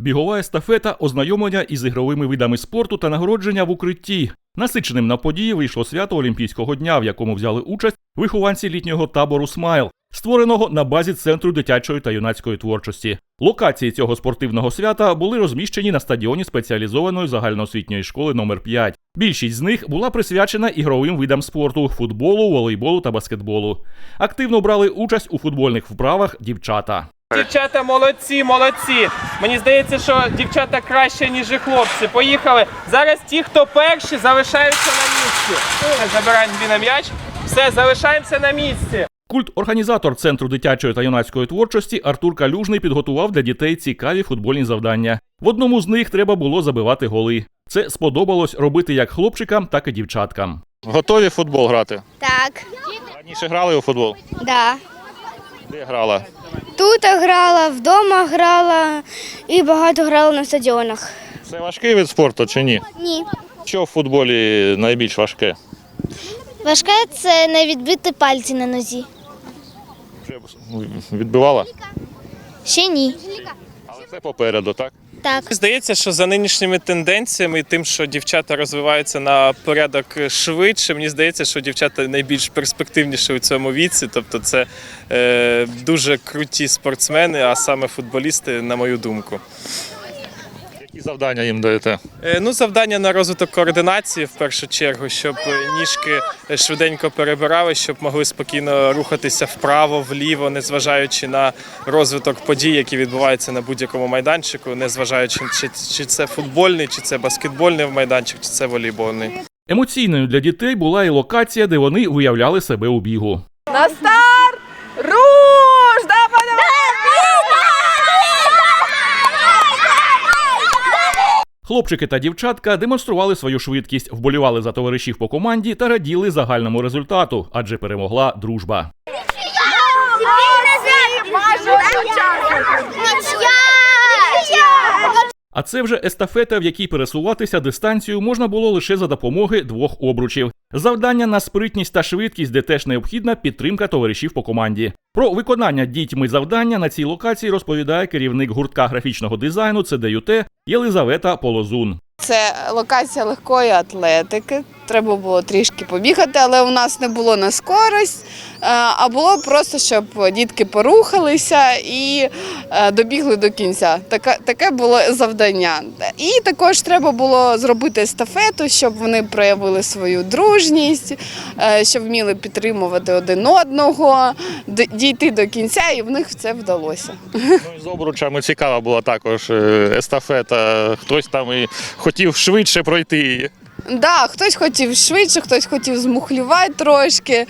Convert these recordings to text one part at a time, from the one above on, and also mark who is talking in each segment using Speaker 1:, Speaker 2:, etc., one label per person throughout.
Speaker 1: бігова естафета, ознайомлення із ігровими видами спорту та нагородження в укритті. Насиченим на події вийшло свято Олімпійського дня, в якому взяли участь вихованці літнього табору Смайл, створеного на базі центру дитячої та юнацької творчості. Локації цього спортивного свята були розміщені на стадіоні спеціалізованої загальноосвітньої школи номер 5 Більшість з них була присвячена ігровим видам спорту футболу, волейболу та баскетболу. Активно брали участь у футбольних вправах дівчата.
Speaker 2: Дівчата молодці, молодці. Мені здається, що дівчата краще, ніж і хлопці. Поїхали. Зараз ті, хто перші, залишаються на місці. Забираємо дві на м'яч. Все, залишаємося на місці.
Speaker 1: Культ-організатор центру дитячої та юнацької творчості Артур Калюжний підготував для дітей цікаві футбольні завдання. В одному з них треба було забивати голи. Це сподобалось робити як хлопчикам, так і дівчаткам.
Speaker 3: Готові в футбол грати?
Speaker 4: Так,
Speaker 3: Раніше грали у футбол?
Speaker 4: да.
Speaker 3: Де грала?
Speaker 4: Тут грала, вдома грала і багато грала на стадіонах.
Speaker 3: Це важкий вид спорту чи ні?
Speaker 4: Ні.
Speaker 3: Що в футболі найбільш важке?
Speaker 4: Важке це не відбити пальці на нозі.
Speaker 3: Вже відбивала?
Speaker 4: Ще ні.
Speaker 3: Але це попереду, так?
Speaker 4: Так.
Speaker 2: Здається, що за нинішніми тенденціями і тим, що дівчата розвиваються на порядок швидше, мені здається, що дівчата найбільш перспективніші у цьому віці. Тобто, це е, дуже круті спортсмени, а саме футболісти, на мою думку.
Speaker 3: Які завдання їм даєте?
Speaker 2: Е, Ну, завдання на розвиток координації в першу чергу, щоб е, ніжки швиденько перебирали, щоб могли спокійно рухатися вправо, вліво, незважаючи на розвиток подій, які відбуваються на будь-якому майданчику, незважаючи чи, чи це футбольний, чи це баскетбольний майданчик, чи це волейбольний.
Speaker 1: Емоційною для дітей була і локація, де вони виявляли себе у бігу.
Speaker 5: На
Speaker 1: Хлопчики та дівчатка демонстрували свою швидкість, вболівали за товаришів по команді та раділи загальному результату, адже перемогла дружба. А це вже естафета, в якій пересуватися дистанцію можна було лише за допомоги двох обручів. Завдання на спритність та швидкість, де теж необхідна підтримка товаришів по команді. Про виконання дітьми завдання на цій локації розповідає керівник гуртка графічного дизайну ЦДЮТ Єлизавета Полозун.
Speaker 5: Це локація легкої атлетики. Треба було трішки побігати, але у нас не було на скорость, е, а було просто, щоб дітки порухалися і е, добігли до кінця. Таке, було завдання. І також треба було зробити естафету, щоб вони проявили свою дружність, е, щоб вміли підтримувати один одного, дійти до кінця, і в них це вдалося.
Speaker 3: Ну, з обручами цікава була також естафета. Хтось там і хотів швидше пройти.
Speaker 5: Да, хтось хотів швидше, хтось хотів змухлювати трошки,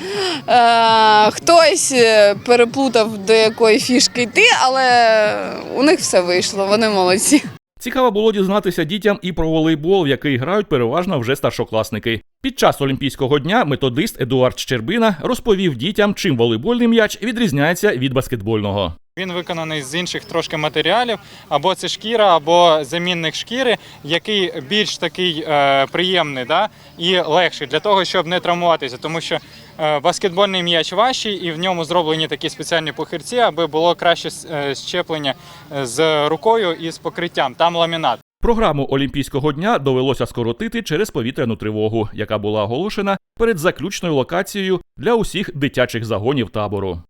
Speaker 5: е, хтось е, переплутав до якої фішки йти, але у них все вийшло, вони молодці.
Speaker 1: Цікаво було дізнатися дітям і про волейбол, в який грають переважно вже старшокласники. Під час Олімпійського дня методист Едуард Щербина розповів дітям, чим волейбольний м'яч відрізняється від баскетбольного.
Speaker 6: Він виконаний з інших трошки матеріалів, або це шкіра, або замінник шкіри, який більш такий е, приємний да? і легший для того, щоб не травмуватися. Тому що е, баскетбольний м'яч важчий і в ньому зроблені такі спеціальні похирці, аби було краще е, щеплення е, з рукою і з покриттям. Там ламінат.
Speaker 1: Програму Олімпійського дня довелося скоротити через повітряну тривогу, яка була оголошена перед заключною локацією для усіх дитячих загонів табору.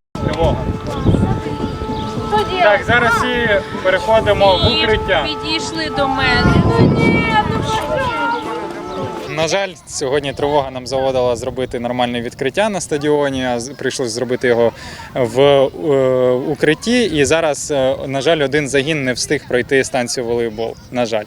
Speaker 6: Так, зараз всі переходимо в укриття.
Speaker 7: Підійшли до мене.
Speaker 6: На жаль, сьогодні тривога нам заводила зробити нормальне відкриття на стадіоні. а Прийшлось зробити його в е, укритті. І зараз, е, на жаль, один загін не встиг пройти станцію волейбол. На жаль.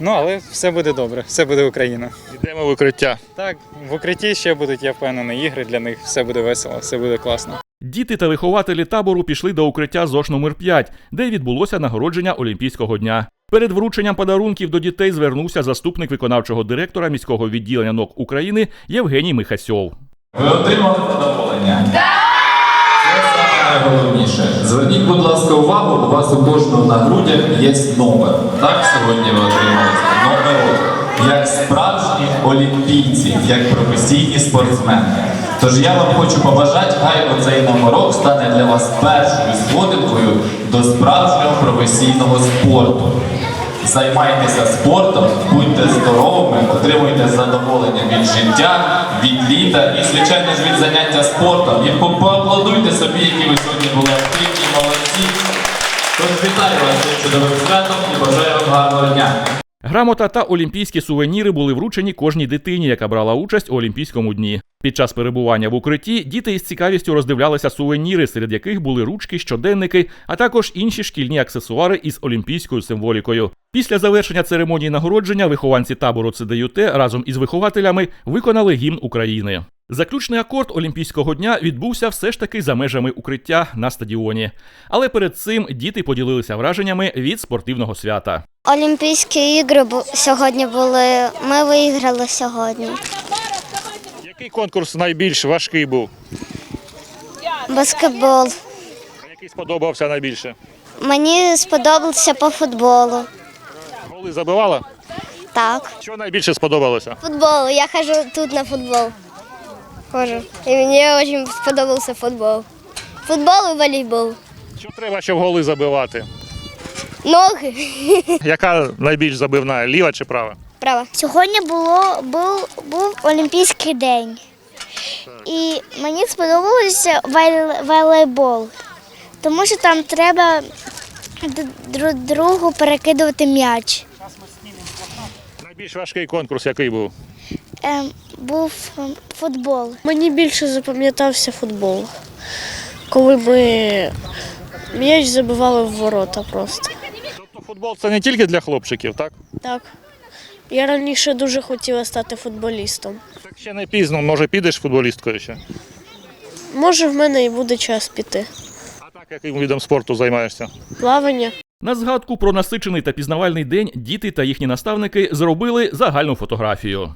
Speaker 6: Ну але все буде добре, все буде Україна.
Speaker 3: Йдемо в укриття.
Speaker 6: Так, в укритті ще будуть, я впевнений, ігри для них. Все буде весело, все буде класно.
Speaker 1: Діти та вихователі табору пішли до укриття ЗОШ номер 5 де відбулося нагородження Олімпійського дня. Перед врученням подарунків до дітей звернувся заступник виконавчого директора міського відділення НОК України Євгеній Михасьов.
Speaker 8: Ви отримали задоволення? Так! Це найголовніше. Зверніть, будь ласка, увагу, у вас у кожного на грудях є номер. Так, сьогодні ви отримали номер як справжні олімпійці, як професійні спортсмени. Тож я вам хочу побажати, хай оцей номерок стане для вас першою сходинкою до справжнього професійного спорту. Займайтеся спортом, будьте здоровими, отримуйте задоволення від життя, від літа і, звичайно ж, від заняття спортом. І поаплодуйте собі, які ви сьогодні були активні, молодці. Тож вітаю вас цим чудовим святом і бажаю вам гарного дня.
Speaker 1: Грамота та олімпійські сувеніри були вручені кожній дитині, яка брала участь у Олімпійському дні. Під час перебування в укритті діти із цікавістю роздивлялися сувеніри, серед яких були ручки, щоденники, а також інші шкільні аксесуари із олімпійською символікою. Після завершення церемонії нагородження вихованці табору ЦДЮТ разом із вихователями виконали гімн України. Заключний акорд Олімпійського дня відбувся все ж таки за межами укриття на стадіоні. Але перед цим діти поділилися враженнями від спортивного свята.
Speaker 4: Олімпійські ігри сьогодні були. Ми виграли сьогодні.
Speaker 3: Який конкурс найбільш важкий був?
Speaker 4: Баскетбол.
Speaker 3: А Який сподобався найбільше?
Speaker 4: Мені сподобався по футболу.
Speaker 3: Голи забивала?
Speaker 4: Так.
Speaker 3: Що найбільше сподобалося?
Speaker 4: Футбол. Я хожу тут на футбол. Хожу. І мені дуже сподобався футбол. Футбол і волейбол.
Speaker 3: Що треба, щоб голи забивати?
Speaker 4: Ноги.
Speaker 3: Яка найбільш забивна, ліва чи права?
Speaker 4: Право. Сьогодні було, був, був Олімпійський день. І мені сподобався волейбол, тому що там треба друг другу перекидувати м'яч.
Speaker 3: Найбільш важкий конкурс який був?
Speaker 4: Ем, був ем, футбол.
Speaker 7: Мені більше запам'ятався футбол, коли ми м'яч забивали в ворота просто.
Speaker 3: Футбол це не тільки для хлопчиків, так?
Speaker 7: Так. Я раніше дуже хотіла стати футболістом.
Speaker 3: Так ще не пізно, може підеш футболісткою ще.
Speaker 7: Може, в мене і буде час піти.
Speaker 3: А так яким видом спорту займаєшся?
Speaker 7: Плавання.
Speaker 1: На згадку про насичений та пізнавальний день діти та їхні наставники зробили загальну фотографію.